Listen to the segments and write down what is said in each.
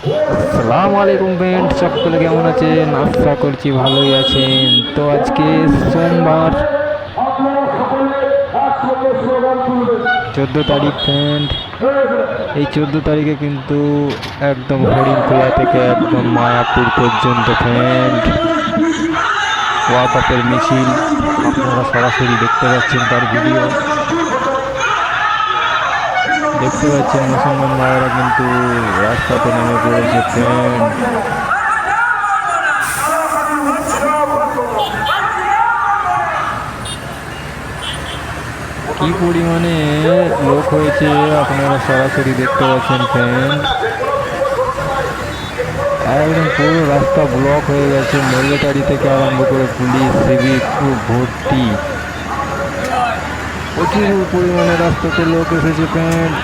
সালাম আলাইকুম ফ্রেন্ড সকলে কেমন আছেন? আশা করছি ভালোই আছেন। তো আজকে সোমবার চোদ্দ তারিখ ফ্রেন্ড এই চোদ্দ তারিখে কিন্তু একদম হরিণখোলা থেকে একদম মায়াপুর পর্যন্ত ফ্রেন্ড ওয়াকাপের মিছিল আপনারা সরাসরি দেখতে পাচ্ছেন তার ভিডিও দেখতে পাচ্ছেন মুসলমান ভাইয়েরা কিন্তু রাস্তাতে নেমে পড়েছে ফ্রেন্ড কি পরিমাণে লোক হয়েছে, আপনারা সরাসরি দেখতে পাচ্ছেন ফ্রেন্ড একদম পুরো রাস্তা ব্লক হয়ে গেছে মিলিটারি থেকে আরম্ভ করে পুলিশ, সিভিক ভর্তি। প্রচুর পরিমাণে রাস্তাতে লোক এসেছে প্যান্ট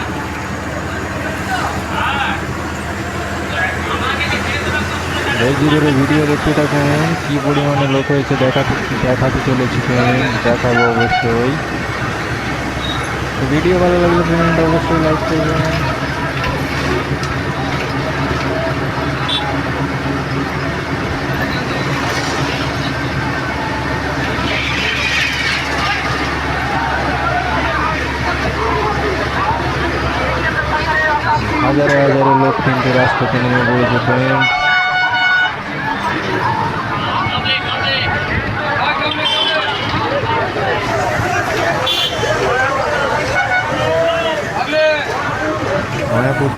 ভিডিও দেখতে থাকুন, কি পরিমাণে লোক হয়েছে দেখাতে দেখাতে চলেছি প্যান্ট দেখাবো অবশ্যই। ভিডিও ভালো লাগলে প্যান্ট অবশ্যই লাইক করবেন। হাজারো হাজারো লোক কিন্তু রাস্তাতে নেমে পড়েছে ট্রেন মায়াপুর